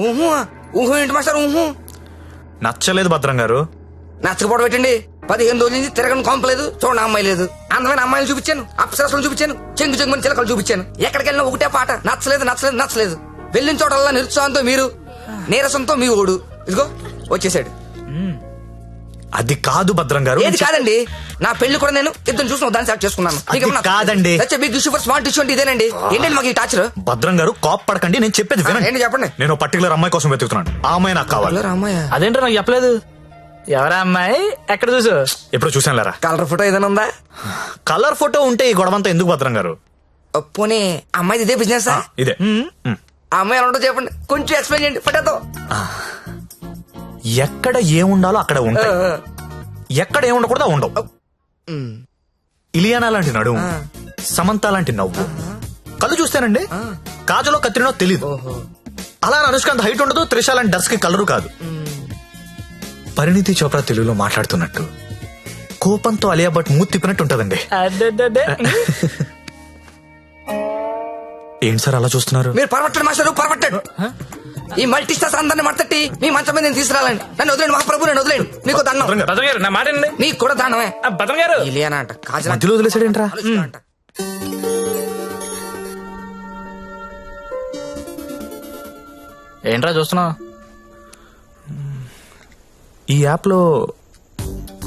ఊహు ఊహు ఏంటి మాస్టర్ ఊహు? నచ్చలేదు భద్రం గారు. నచ్చకపోవడం పెట్టండి పదిహేను రోజుల నుంచి తిరగని కొంపలేదు చూడండి అమ్మాయి లేదు. అందమైన అమ్మాయిలు చూపించాను అప్సరసలు చూపించాను చెంగు చెంగుని చిలకలు చూపించాను. ఎక్కడికి వెళ్ళినా ఒకటే పాట నచ్చలేదు నచ్చలేదు నచ్చలేదు. వెళ్ళిన చోటల్లా నిరుత్సాహంతో మీరు నీరసంతో మీ ఓడు. ఇదిగో వచ్చేసాడు. అది కాదు భద్రం గారు. ఏది కాదండి? నా పెళ్ళి కూడా నేను ఇద్దరు చూసిన దాన్ని సెలెక్ట్ చేసుకున్నాను. అది కాదండి. బిగ్ సూపర్ స్మార్ట్ ఇష్యూ అంటే ఇదేనండి. ఏంటండి మాకు ఈ టాచర్ భద్రం గారు కాప్ పడకండి నేను చెప్పేది వినండి. ఏంటి చెప్పండి? నేను పర్టికులర్ అమ్మాయి కోసం వెతుకుతున్నాను. ఆ అమ్మాయి నాకు కావాలి. రామయ్య అదేంటో నాకు చెప్పలేదు. ఎవరా అమ్మాయి? ఎక్కడ చూసు? ఎప్పుడు చూసాను లేరా? కలర్ ఫోటో ఏదైనా ఉందా? కలర్ ఫోటో ఉంటే ఈ గొడవంతా ఎందుకు భద్రం గారు? పోనీ అమ్మాయిది ఇదే బిజినెస్ ఇదే. ఆ అమ్మాయి ఎలా ఉంటుందో చెప్పండి. కొంచెం ఎక్స్ప్లెయిన్ చేయండి ఫోటోతో ఎక్కడ ఏముండాలో అక్కడ ఉంటాయి. ఎక్కడ ఏముండకూడదు ఉండవు. ఇలియానా లాంటి నడుము సమంత లాంటి నవ్వు. కళ్ళు చూస్తానండి. కాజలో కత్తిరినో తెలీదు. అలా అని అనుష్కాంత్ హైట్ ఉండదు త్రిష లాంటి డర్స్కి కలరు కాదు. పరిణితి చోప్రా తెలుగులో మాట్లాడుతున్నట్టు. కోపంతో అలియా భట్ మూతి తిప్పినట్టు ఉంటదండి. ఏంటి సార్ అలా చూస్తున్నారు? మీరు పరమట్టండి మాస్టర్ పరమట్టండి ఈ మల్టీ స్టార్స్ అందరిని మడతట్టి మీ మంచం మీద నేను తీసుకురాలండి. నన్ను వదిలేండి మహాప్రభు నేను వదిలేండి. మీకు దండం. భద్రం గారు, నా మాట. నీకు కూడా దండమే. ఆ, భద్రం గారు. ఇలియానా అంట కాజల మధ్యలో వదిలేసాడేంట్రా అంట. ఏంట్రా చూస్తున్నావు? ఈ యాప్లో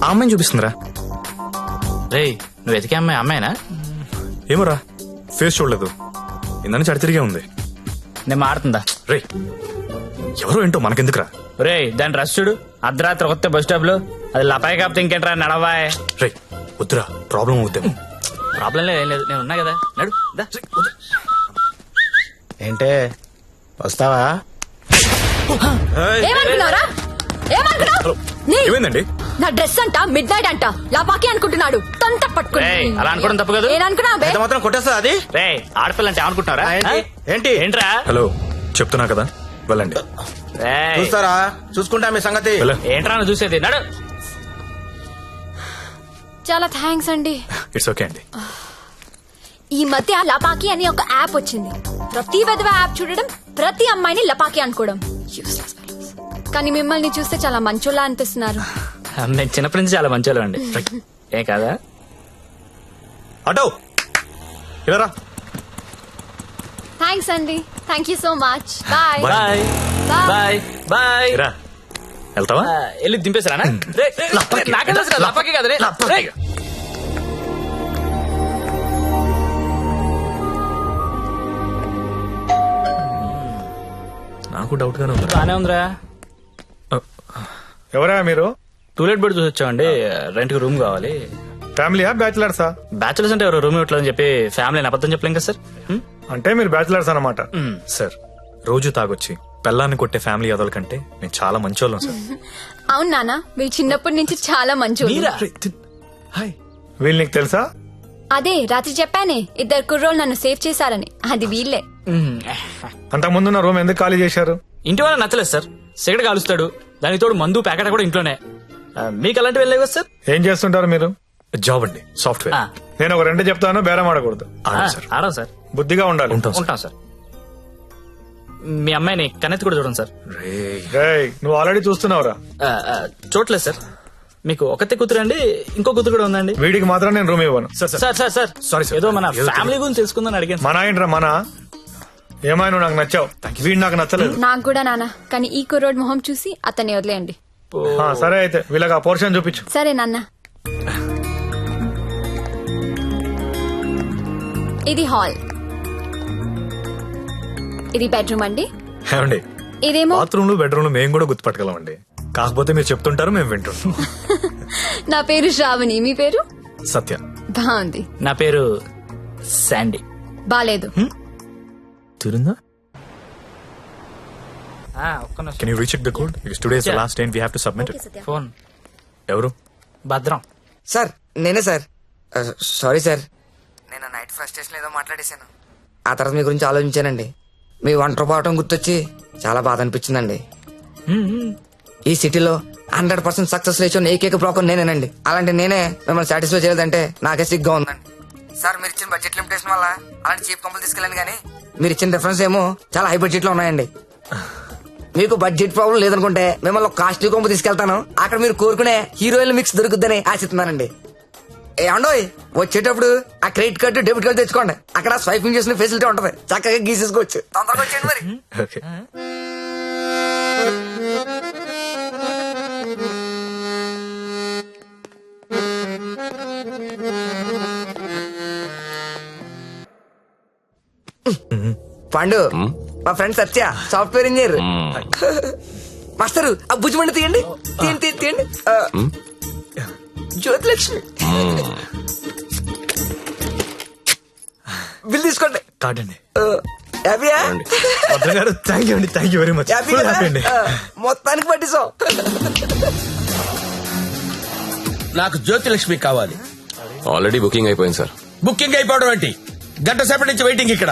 ఆ అమ్మాయిని చూపిస్తుందిరా. రేయ్ నువ్వు వెతికే అమ్మాయి అమ్మాయినా? ఏమోరా ఫేస్ చూడలేదు. ఇందని చడి తిరిగే ఉంది. నేను మాడుతుందా రే ఎవరో ఏంటో మనకెందుకురా? రేయ్ దాని రష్ చూడు. అర్ధరాత్రి కొత్త బస్ స్టాప్లో అది లపాయి కాపుతే ఇంకేంట్రా నడవాయ్. రే వద్దురా ప్రాబ్లం అవుతాము ప్రాబ్లం లేదు ఏం లేదు. నేను ఉన్నా కదా. నడు దా. ఏంటే? వస్తావా? ఏమనుకున్నారా ఏమనుకున్నావు? ఏమైందండి? నా డ్రెస్ అంట మిడ్ నైట్ అంట. లాపాకి అనుకుంటున్నాడు. తొంత పట్టుకుని. ఏయ్, అలా అనుకోవడం తప్పు కాదు. ఏననుకున్నా బే. ఎంత మాత్రం కొట్టేస్తా అది? ఏంటి? ఏంట్రా? హలో చెప్తున్నా కదా? వెళ్ళండి. రేయ్, చూస్తారా? చూసుకుంటా మీ సంగతి. వెళ్ళ. ఏంట్రా నువ్వు చూసేది? నడు. చాలా థ్యాంక్స్ అండి. ఇట్స్ ఓకే అండి. ఈ మధ్య లపాకి అని ఒక యాప్ వచ్చింది. ప్రతి విధవ యాప్ చూడడం ప్రతి అమ్మాయిని లపాకి అనుకోవడం. Useless fellows. కానీ మిమ్మల్ని చూస్తే చాలా మంచోళ్ళ అనిపిస్తున్నారు. మేము చిన్నప్పటి నుంచి చాలా మంచి అండి ఏం కాదా? అటో ఇలా థ్యాంక్స్ అండి. Thank you so much. Bye. Bye. Bye. Bye. రా. వెళ్తావా? వెళ్ళి లపాకి కదా రే. నాకు డౌట్ గానే ఉంది బానే ఉందిరా. ఎవరా మీరు? టూలెట్ బెడ్ చూసి వచ్చామండి రెంట్కి రూమ్ కావాలి ఫ్యామిలీయా బ్యాచిలర్సా బ్యాచులర్స్ అంటే ఎవరు? రూమ్ ఇవ్వట్లేదని చెప్పి ఫ్యామిలీ అబద్ధం చెప్పలేం కదా సార్? హ్మ్? అంటే మీరు బ్యాచిలర్స్ అన్నమాట. హ్మ్. సార్ రోజు తాగొచ్చి పెళ్ళాన్ని కొట్టే ఫ్యామిలీ అదల కంటే మేము చాలా మంచోళ్ళం సార్. అవును నాన్న మీరు చిన్నప్పటి నుంచి చాలా మంచోళ్ళు. మీరా? హాయ్. వీళ్ళు నీకు తెలుసా? అదే రాత్రి చెప్పానే ఇద్దరు కుర్రోళ్ళు నన్ను సేవ్ చేశారని. అది వీళ్ళే. హ్మ్. అంతకుముందు నా రూమ్ ఎందుకు ఖాళీ చేశారు? ఇంటి వాళ్ళ నచ్చలేదు సార్. సిగరెట్ కాలుస్తాడు. దానికి తోడు మందు ప్యాకెట్ కూడా ఇంట్లోనే. మీకు అలాంటివి వెళ్ళలేవు కదా సార్? ఏం చేస్తుంటారు మీరు? జాబ్ అండి సాఫ్ట్వేర్. ఆ, నేను ఒక రెండు చెప్తాను బేరం ఆడకూడదు. ఆడం సార్. సార్. బుద్ధిగా ఉండాలి. ఉంటాం సార్. ఉంటాం సార్. మీ అమ్మాయిని కన్నెత్తి కూడా చూడండి సార్. రేయ్. రేయ్, నువ్వు ఆల్రెడీ చూస్తున్నావురా. ఆ, ఆ, చూడలేదు సార్. మీకు ఒకతే కూతురు అండి ఇంకో కూతురు కూడా ఉందండి. వీడికి మాత్రం నేను రూమ్ ఇవ్వను. Sir sir. Sir sir sir. Sorry, sir. ఏదో మన ఏదో ఫ్యామిలీ గురించి తెలుసుకుందని అడిగాను సార్. మన ఏంట్రా మన. ఏమైనా నాకు నచ్చావు? వీడు నాకు నచ్చలేదు. నాకు కూడా నాన్న కానీ ఈ కుర్రోడ్ మొహం చూసి అతన్ని వదిలేయండి. ఆ, సరే అయితే వీళ్ళకి ఆ పోర్షన్ చూపించు. సరే నాన్న. ఇది హాల్. ఇది బెడ్రూమ్ అండి. ఏమండి? ఇదేమో బాత్రూమ్లో బెడ్రూమ్లో మేము కూడా గుర్తుపట్టగలం అండి కాకపోతే మీరు చెప్తుంటారు మేము వింటుంటాం. నా పేరు శ్రావణి. మీ పేరు? సత్య. బాగుంది. నా పేరు శాండీ. బాలేదు. తిరుందా? ఒక్క. Can you recheck the code today Yeah. Last day we have to submit phone ఎవరు? భద్రం. సార్ నేనే సార్. Sorry sir. నేను నైట్ ఫ్రస్ట్రేషన్ ఏదో మాట్లాడేశాను. ఆ తర్వాత మీ గురించి ఆలోచించానండి. మీ ఒంటరి పోవటం గుర్తొచ్చి చాలా బాధ అనిపించిందండి. ఈ సిటీలో హండ్రెడ్ పర్సెంట్ సక్సెస్ రేషియో ఏకైక బ్రోకర్ నేనేనండి. అలాంటి నేనే మిమ్మల్ని సాటిస్ఫై చేయలేదంటే నాకే సిగ్గా ఉందండి. సార్ మీరు ఇచ్చిన బడ్జెట్ లిమిటేషన్ వల్ల అలాంటి చీప్ కంపెనీ తీసుకెళ్ళండి కానీ మీరు ఇచ్చిన రిఫరెన్స్ ఏమో చాలా హై బడ్జెట్లో ఉన్నాయండి. మీకు బడ్జెట్ ప్రాబ్లం లేదనుకుంటే మిమ్మల్ని కాస్ట్లీ కొంపు తీసుకెళ్తాను. అక్కడ మీరు కోరుకునే హీరోయిన్ మిక్స్ దొరుకుద్దని ఆశిస్తున్నానండి. ఏమండోయ్ వచ్చేటప్పుడు ఆ క్రెడిట్ కార్డు డెబిట్ కార్డు తెచ్చుకోండి. అక్కడ స్వైపింగ్ చేసిన ఫెసిలిటీ ఉంటది. చక్కగా గీసేసుకోవచ్చు. తొందరగా వచ్చేయండి మరి. ఓకే. పండు. మా friend Satya software engineer. Master ఆ భుజమండి తీయండి. తీయండి తీయండి తీయండి. జ్యోతిలక్ష్మి. బిల్ తీసుకోండి. కార్డ్ అండి హ్యాపీయా గారు థ్యాంక్ యూ అండి thank you very much happy అండి. మొత్తానికి పట్టిస్తాం. నాకు జ్యోతిలక్ష్మి కావాలి. ఆల్రెడీ బుకింగ్ అయిపోయింది సార్ బుకింగ్ అయిపోవడం ఏంటి? గంట సేపటి నుంచి వెయిటింగ్ ఇక్కడ.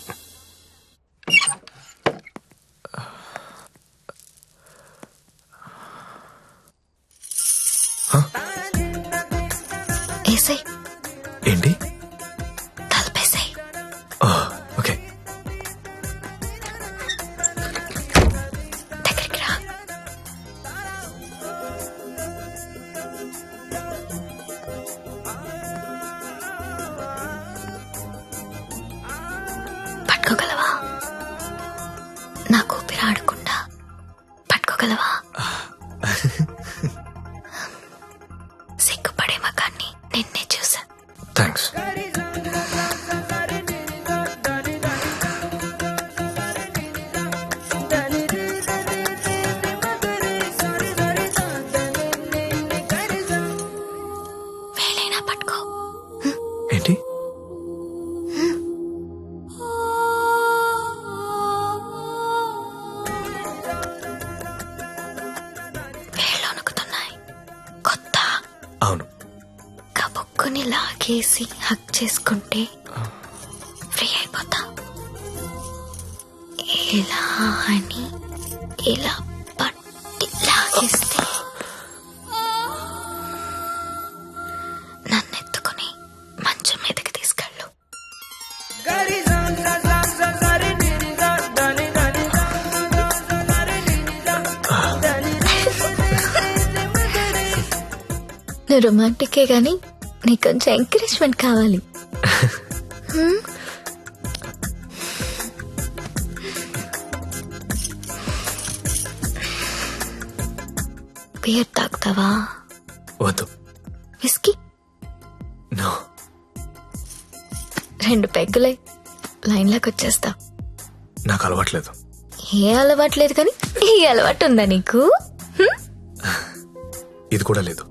ఏంటి? అవును. కబుక్కుని లాగేసి హక్ చేసుకుంటే ఫ్రీ అయిపోతా. ఇలా అని ఇలా పట్టి లాగేస్తే నువ్వు రొమాంటికే గాని నీకు కొంచెం ఎంకరేజ్మెంట్ కావాలి? బియర్ తాగుతావా? వద్దు. విస్కీ? నో. రెండు పెగ్గులై లైన్లోకి వచ్చేస్తా నాకు అలవాట్లేదు. ఏ అలవాటు లేదు కానీ ఈ అలవాటు ఉందా నీకు? ఇది కూడా లేదు.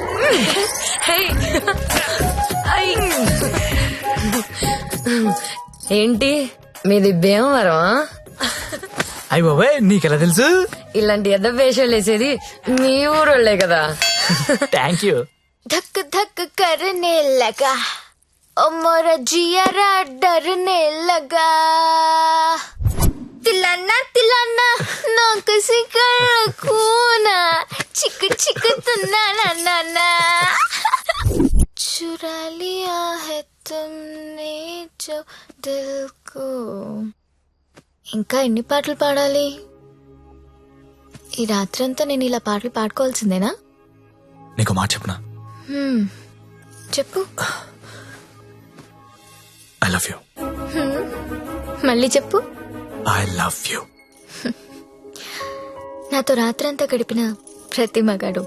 ఏంటి మీది భీమవరం అయ్యి బాబాయ్ నీకెలా తెలుసు ఇలాంటి ఎద్ద వేషాలు వేసేది మీ ఊరోళ్లే కదా థ్యాంక్ యూ धक धक करने लगा ओ मोरा जियारा डरने लगा तिलाना तिलाना ना किसी कर खूना चिक चिक तुना ना ना ना चुरा लिया है तुमने నచ్చావు దిల్కు ఇంకా ఎన్ని పాటలు పాడాలి ఈ రాత్రంతా నేను ఇలా పాటలు పాడుకోవాల్సిందేనా నీకు మాట చెప్పనా హ్మ్. చెప్పు ఐ లవ్ యూ మళ్ళీ చెప్పు ఐ లవ్ యూ నాతో రాత్రంతా గడిపిన ప్రతి మగాడు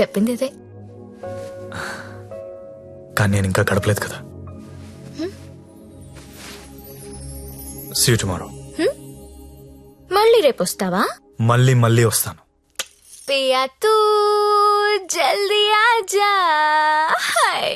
చెప్పింది ఇదే. కానీ నేను ఇంకా గడపలేదు కదా. సీ టుమారో మళ్ళీ రేపు వస్తావా? మళ్ళీ మళ్ళీ వస్తాను. పియా తూ జల్దీ ఆజా. హై